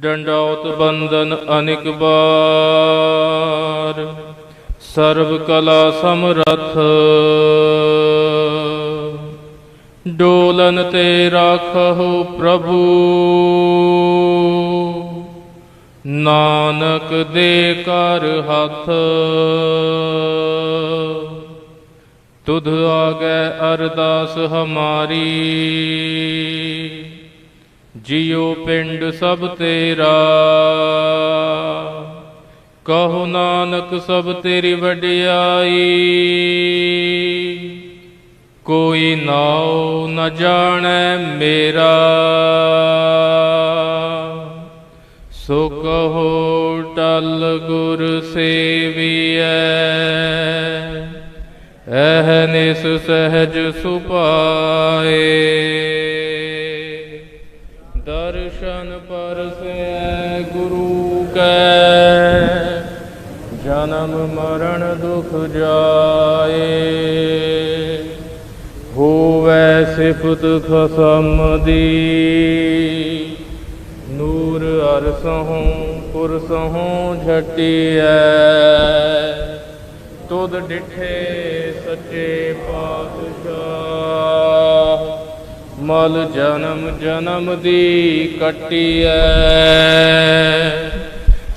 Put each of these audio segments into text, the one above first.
ਡੰਡੌਤ ਬੰਦਨ ਅਨਿਕ ਬਾਰ, ਸਰਬ ਕਲਾ ਸਮਰਥ। ਡੋਲਨ ਤੇ ਰਾਖਹੁ ਪ੍ਰਭੂ। ਨਾਨਕ ਦੇ ਕਰ ਹੱਥ। ਤੁਧ ਆਗੈ ਅਰਦਾਸ ਹਮਾਰੀ। ਜਿਉ ਪਿੰਡ ਸਭ ਤੇਰਾ। ਕਹੋ ਨਾਨਕ ਸਭ ਤੇਰੀ ਵਡਿਆਈ। ਕੋਈ ਨਾਉ ਨ ਜਾਣੈ ਮੇਰਾ। ਸੋ ਕਹੋ ਟਲ ਗੁਰ ਸੇਵੀਐ। ਅਹਨਿਸ ਸਹਿਜ ਸੁਪਾਏ ਜਨਮ ਮਰਨ ਦੁਖ ਜਾਏ। ਹੋਵੈ ਸਿਫਤ ਖਸਮ ਦੀ। ਨੂਰ ਅਰਸਹੋਂ, ਪੁਰਸਹੋਂ ਝਟਿਐ। ਤੁਧ ਡਿਠੇ ਸੱਚੇ ਪਾਤਸ਼ਾਹ। ਮਲ ਜਨਮ ਜਨਮ ਦੀ ਕਟਿਐ।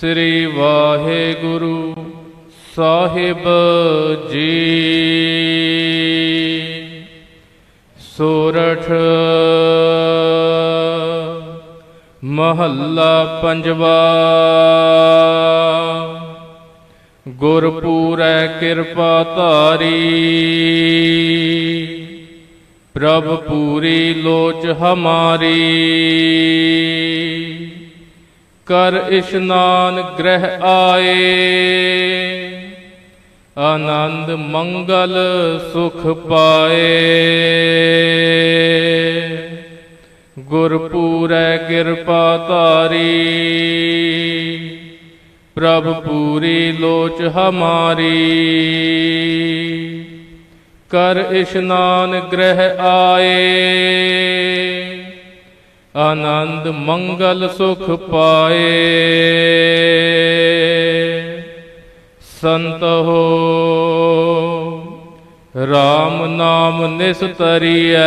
ਸ੍ਰੀ ਵਾਹਿਗੁਰੂ ਸਾਹਿਬ ਜੀ। ਸੋਰਠ ਮਹੱਲਾ ਪੰਜਵਾ। ਗੁਰਪੂਰੈ ਕਿਰਪਾ ਧਾਰੀ। ਪ੍ਰਭ ਪੂਰੀ ਲੋਚ ਹਮਾਰੀ। ਕਰ ਇਸ਼ਨਾਨ ਗ੍ਰਹਿ ਆਏ। ਆਨੰਦ ਮੰਗਲ ਸੁਖ ਪਾਏ। ਗੁਰਪੂਰੈ ਕਿਰਪਾ ਤਾਰੀ ਪ੍ਰਭ ਪੂਰੀ ਲੋਚ ਹਮਾਰੀ। ਕਰ ਇਸ਼ਨਾਨ ਗ੍ਰਹਿ ਆਏ। ਆਨੰਦ ਮੰਗਲ ਸੁਖ ਪਾਏ। ਸੰਤ ਹੋ RAM ਨਾਮ ਨਿਸਤਰੀਐ।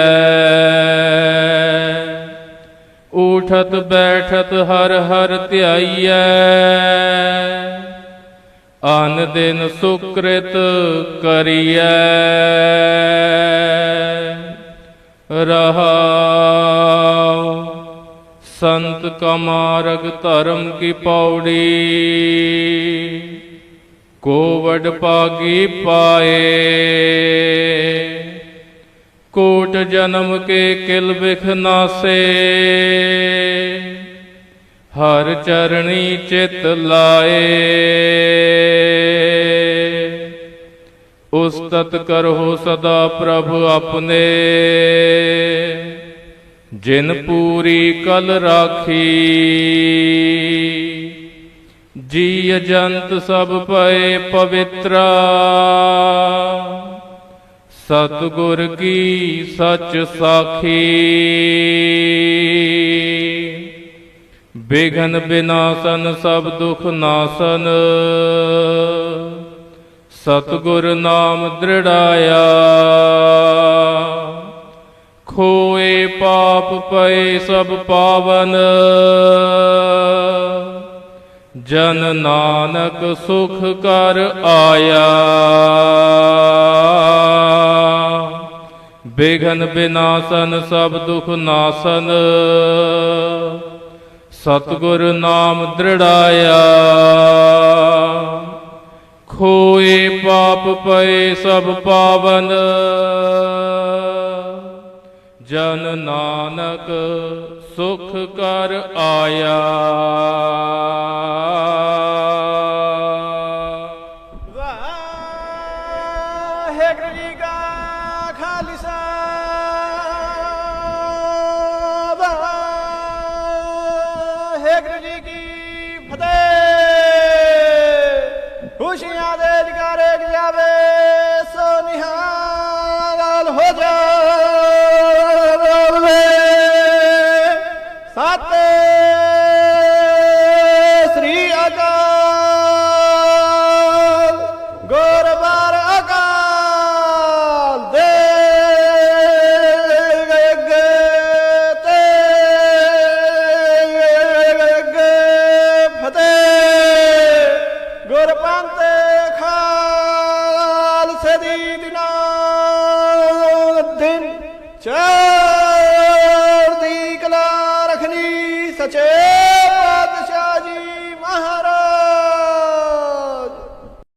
ਉਠਤ ਬੈਠਤ ਹਰ ਹਰ ਧਿਆਈਐ। ਅਨ ਦਿਨ ਸੁਕ੍ਰਿਤ ਕਰੀਐ। ਰਹਾਉ। ਸੰਤ ਕਮਾਰਗ ਧਰਮ ਕੀ ਪੌੜੀ? ਕੋਵਡ ਪਾਗੀ ਪਾਏ। ਕੋਟ ਜਨਮ ਕੇ ਕਿਲ ਬਿਖ ਨਾਸੇ। ਹਰ ਚਰਣੀ ਚਿਤ ਲਾਏ। ਉਸਤਤ ਕਰੋ ਸਦਾ ਪ੍ਰਭ ਆਪਣੇ। ਜਿਨ ਪੂਰੀ ਕਲ ਰਾਖੀ ਜੀ ਅਜੰਤ ਸਭ ਪਏ ਪਵਿੱਤਰ। ਸਤਿਗੁਰ ਕੀ ਸੱਚ ਸਾਖੀ ਬਿਘਨ ਬਿਨਾਸਨ ਸਭ ਦੁਖ ਨਾਸਨ। ਸਤਿਗੁਰ ਨਾਮ ਦ੍ਰਿੜਾਇਆ ਖੋਏ ਪਾਪ ਪਏ ਸਭ ਪਾਵਨ। ਜਨ ਨਾਨਕ ਸੁਖ ਕਰ ਆਇਆ। ਬਿਘਨ ਬਿਨਾਸਨ ਸਭ ਦੁਖ ਨਾਸਨ। ਸਤਿਗੁਰ ਨਾਮ ਦ੍ਰਿੜਾਇਆ। ਖੋਏ ਪਾਪ ਪਏ ਸਭ ਪਾਵਨ। ਜਨ ਨਾਨਕ ਸੁਖ ਕਰ ਆਇਆ। ਵਾਹਿਗੁਰੂ ਜੀ ਕਾ ਖਾਲਸਾ। ਜੀ ਕੀ ਫਤਿਹ। ਖੁਸ਼ੀਆਂ ਦੇ ਜਗਾਰੇ ਜਾਵੇ ਸੋ